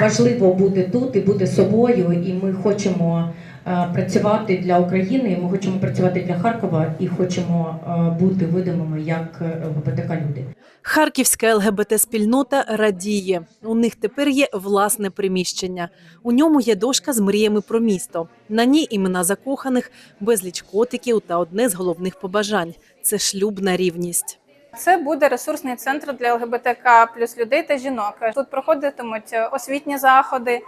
Важливо бути тут і бути собою, і ми хочемо е, працювати для України, ми хочемо працювати для Харкова і хочемо е, бути видимими як е, ЛГБТК люди. Харківська ЛГБТ-спільнота радіє. У них тепер є власне приміщення. У ньому є дошка з мріями про місто. На ній імена закоханих, безліч котиків та одне з головних побажань це шлюбна рівність. Це буде ресурсний центр для ЛГБТК плюс людей та жінок. Тут проходитимуть освітні заходи.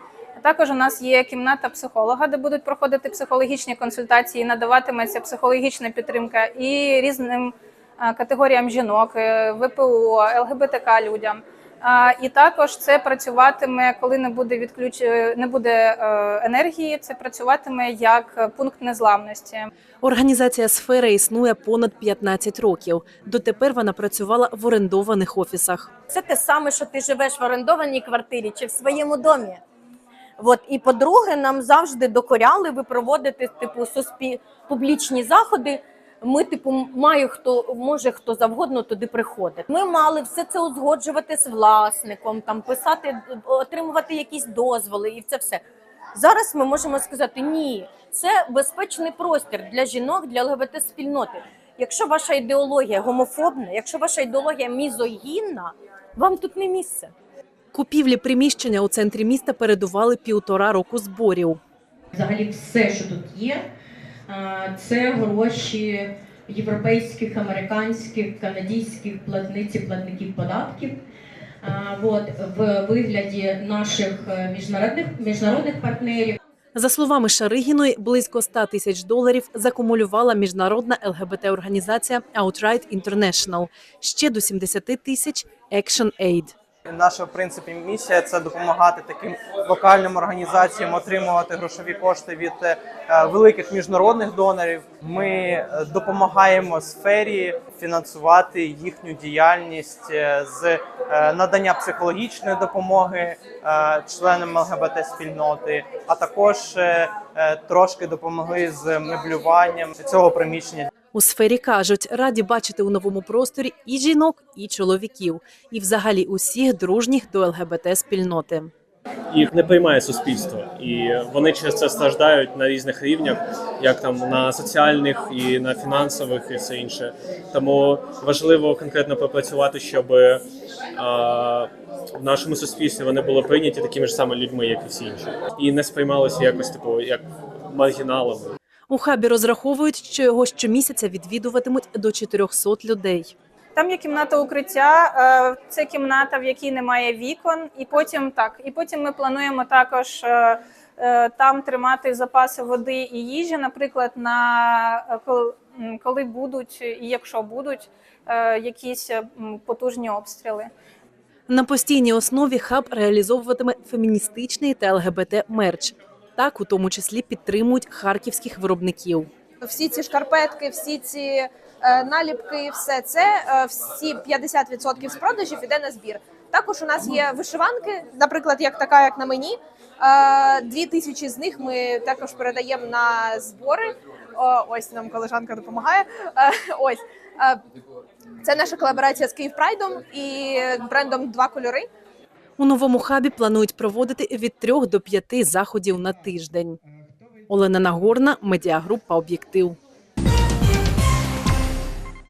Також у нас є кімната психолога, де будуть проходити психологічні консультації, надаватиметься психологічна підтримка і різним е, категоріям жінок, е, ВПО, ЛГБТК людям. А, І також це працюватиме, коли не буде відключ... не буде е, енергії. Це працюватиме як пункт незламності. Організація сфера існує понад 15 років. Дотепер вона працювала в орендованих офісах. Це те саме, що ти живеш в орендованій квартирі чи в своєму домі. От і по-друге, нам завжди докоряли ви проводите типу суспі... публічні заходи. Ми, типу, має хто може хто завгодно туди приходить. Ми мали все це узгоджувати з власником, там писати, отримувати якісь дозволи, і це все. Зараз ми можемо сказати ні, це безпечний простір для жінок, для ЛГБТ спільноти. Якщо ваша ідеологія гомофобна, якщо ваша ідеологія мізогінна, вам тут не місце. Купівлі приміщення у центрі міста передували півтора року зборів. Взагалі, все, що тут є, це гроші європейських, американських, канадських платниць і платників податків. От в вигляді наших е, міжнародних міжнародних партнерів. За словами Шаригіної, близько 100 тисяч доларів закумулювала міжнародна ЛГБТ-організація Outright International, ще до 70 тисяч Action Aid. Наша в принципі місія це допомагати таким локальним організаціям отримувати грошові кошти від е, великих міжнародних донорів. Ми е, допомагаємо сфері фінансувати їхню діяльність е, з надання психологічної допомоги членам ЛГБТ спільноти, а також трошки допомогли з меблюванням цього приміщення У сфері кажуть, раді бачити у новому просторі і жінок, і чоловіків, і взагалі усіх дружніх до ЛГБТ-спільноти. їх не приймає суспільство, і вони через це страждають на різних рівнях, як там на соціальних і на фінансових, і все інше. Тому важливо конкретно попрацювати, щоб е, в нашому суспільстві вони були прийняті такими ж самими людьми, як і всі інші, і не сприймалися якось типу як маргіналами. У хабі розраховують, що його щомісяця відвідуватимуть до 400 людей. Там є кімната укриття, е, це кімната, в якій немає вікон, і потім так. І потім ми плануємо також е, е, там тримати запаси води і їжі, наприклад, на коли будуть, і якщо будуть якісь потужні обстріли. На постійній основі хаб реалізовуватиме феміністичний та ЛГБТ мерч. Так, у тому числі підтримують харківських виробників. всі ці шкарпетки, всі ці е, наліпки, все це е, всі 50% з продажів іде на збір. Також у нас є вишиванки, наприклад, як така, як на мені. Е, Дві тисячі з них ми також передаємо на збори. Ось нам колежанка допомагає. Ось це наша колаборація з Київ Прайдом і брендом Два кольори. У новому хабі планують проводити від трьох до п'яти заходів на тиждень. Олена Нагорна, медіагрупа Об'єктив.